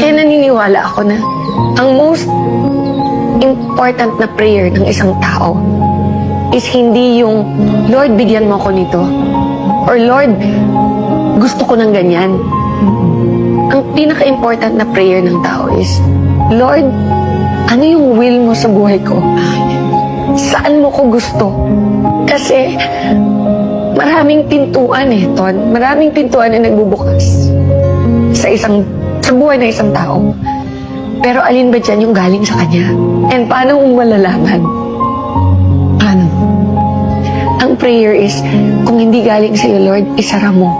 Kaya naniniwala ako na ang most important na prayer ng isang tao is hindi yung, Lord, bigyan mo ako nito. Or Lord, gusto ko ng ganyan. Ang pinaka-important na prayer ng tao is, Lord, ano yung will mo sa buhay ko? Saan mo ko gusto? Kasi maraming pintuan eh, Ton. Maraming pintuan na nagbubukas sa isang sa buhay ng isang tao. Pero alin ba dyan yung galing sa kanya? And paano mo malalaman? Paano? Ang prayer is, kung hindi galing sa'yo, Lord, isara mo.